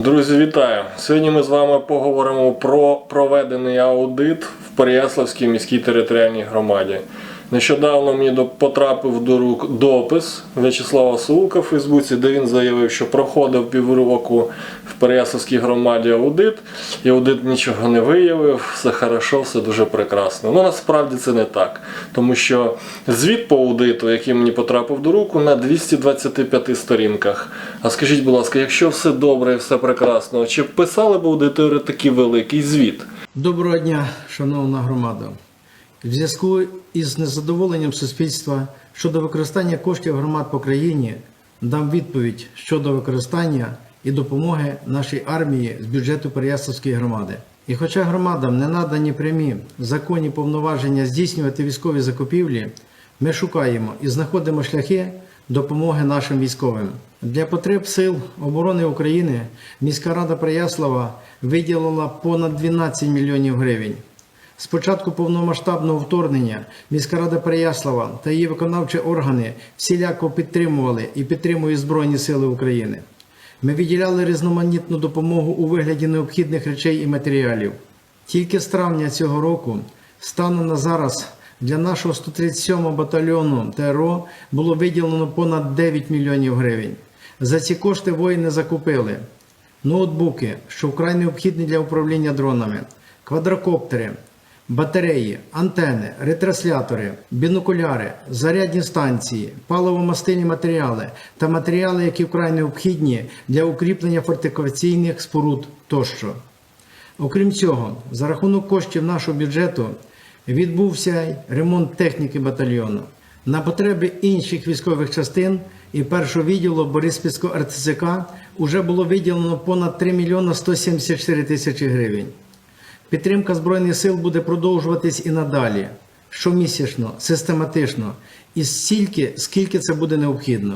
Друзі, вітаю! Сьогодні ми з вами поговоримо про проведений аудит в Переяславській міській територіальній громаді. Нещодавно мені потрапив до рук допис В'ячеслава Сулка в Фейсбуці, де він заявив, що проходив півроку в Переяславській громаді аудит, і аудит нічого не виявив, все хорошо, все дуже прекрасно. Ну насправді це не так, тому що звіт по аудиту, який мені потрапив до руку, на 225 сторінках. А скажіть, будь ласка, якщо все добре і все прекрасно, чи писали б аудитори такий великий звіт? Доброго дня, шановна громада. В зв'язку із незадоволенням суспільства щодо використання коштів громад по країні дам відповідь щодо використання і допомоги нашій армії з бюджету Переяславської громади. І хоча громадам не надані прямі законні повноваження здійснювати військові закупівлі, ми шукаємо і знаходимо шляхи допомоги нашим військовим. Для потреб Сил оборони України міська рада Переяслава виділила понад 12 мільйонів гривень. З початку повномасштабного вторгнення міська рада Переяслава та її виконавчі органи всіляко підтримували і підтримують Збройні Сили України. Ми виділяли різноманітну допомогу у вигляді необхідних речей і матеріалів. Тільки з травня цього року, станом на зараз, для нашого 137 батальйону ТРО було виділено понад 9 мільйонів гривень. За ці кошти воїни закупили ноутбуки, що вкрай необхідні для управління дронами, квадрокоптери, батареї, антени, ретранслятори, бінокуляри, зарядні станції, паливо-мастильні матеріали та матеріали, які вкрай необхідні для укріплення фортифікаційних споруд тощо. Окрім цього, за рахунок коштів нашого бюджету відбувся ремонт техніки батальйону. На потреби інших військових частин і першого відділу Бориспільського РТЦК уже було виділено понад 3 мільйона 174 тисячі гривень. Підтримка Збройних сил буде продовжуватись і надалі, щомісячно, систематично, і стільки, скільки це буде необхідно.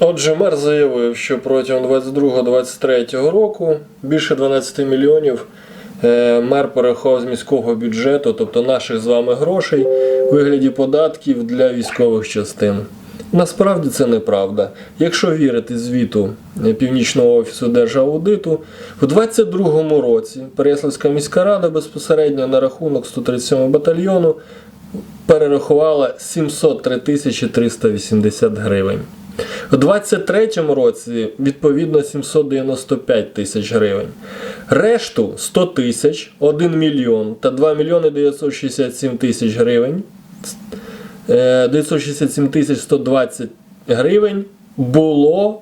Отже, мер заявив, що протягом 22-23 року більше 12 мільйонів е, мер перерахував з міського бюджету, тобто наших з вами грошей, у вигляді податків для військових частин. Насправді це неправда. Якщо вірити звіту е, Північного офісу Держаудиту, в 22-му році Переяславська міська рада безпосередньо на рахунок 137 батальйону перерахувала 703 тисячі 380 гривень. У 23-му році відповідно 795 тисяч гривень. Решту 100 тисяч, 1 мільйон та 2 мільйони 967 тисяч гривень. Е, 967 120 гривень було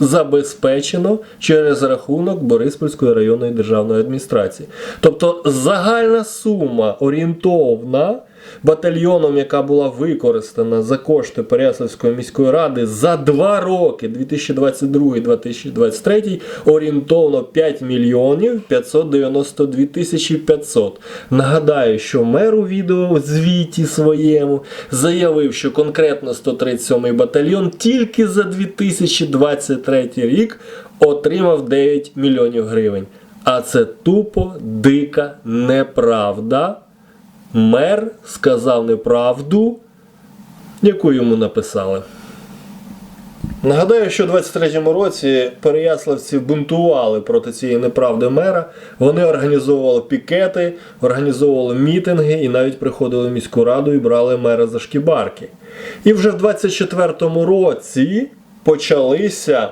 забезпечено через рахунок Бориспільської районної державної адміністрації. Тобто загальна сума орієнтовна батальйоном, яка була використана за кошти Переяславської міської ради за два роки 2022-2023 орієнтовно 5 мільйонів 592 тисячі 500. Нагадаю, що мер у відео звіті своєму заявив, що конкретно 137-й батальйон тільки за 2023 рік отримав 9 мільйонів гривень. А це тупо дика неправда. Мер сказав неправду, яку йому написали. Нагадаю, що у 23-му році переяславці бунтували проти цієї неправди мера. Вони організовували пікети, організовували мітинги і навіть приходили в міську раду і брали мера за шкібарки. І вже в 24-му році почалися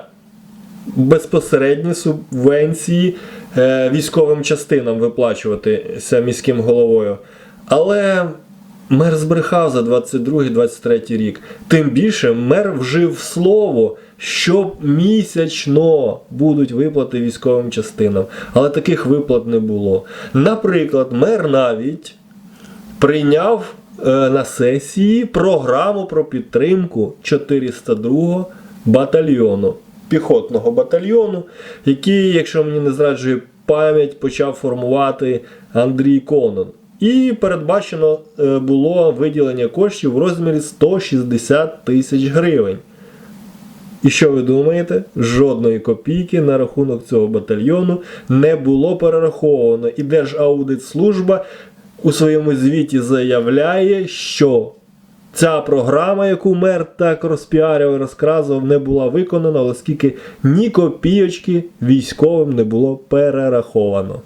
безпосередні субвенції е, військовим частинам виплачуватися міським головою. Але мер збрехав за 22-23 рік. Тим більше мер вжив слово, що місячно будуть виплати військовим частинам. Але таких виплат не було. Наприклад, мер навіть прийняв е, на сесії програму про підтримку 402 батальйону, піхотного батальйону, який, якщо мені не зраджує пам'ять, почав формувати Андрій Конон. І передбачено е, було виділення коштів в розмірі 160 тисяч гривень. І що ви думаєте? Жодної копійки на рахунок цього батальйону не було перераховано. І Держаудитслужба у своєму звіті заявляє, що ця програма, яку мер так розпіарив і розказував, не була виконана, оскільки ні копійочки військовим не було перераховано.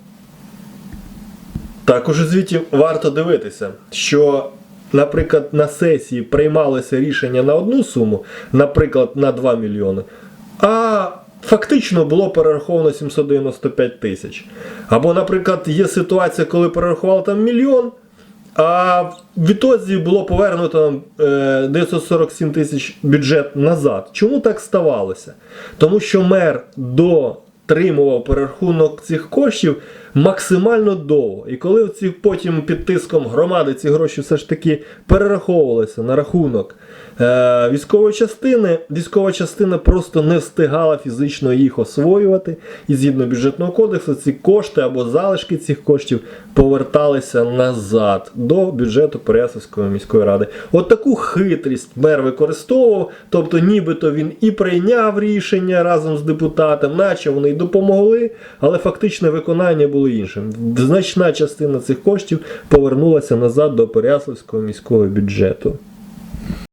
Також у звіті варто дивитися, що, наприклад, на сесії приймалося рішення на одну суму, наприклад, на 2 мільйони, а фактично було перераховано 795 тисяч. Або, наприклад, є ситуація, коли перерахували там мільйон, а в відтоді було повернуто е, 947 тисяч бюджет назад. Чому так ставалося? Тому що мер дотримував перерахунок цих коштів максимально довго. І коли ці потім під тиском громади ці гроші все ж таки перераховувалися на рахунок е, військової частини, військова частина просто не встигала фізично їх освоювати. І згідно бюджетного кодексу, ці кошти або залишки цих коштів поверталися назад до бюджету Переяславської міської ради. От таку хитрість мер використовував, тобто нібито він і прийняв рішення разом з депутатом, наче вони й допомогли, але фактичне виконання було іншим. Значна частина цих коштів повернулася назад до Переяславського міського бюджету.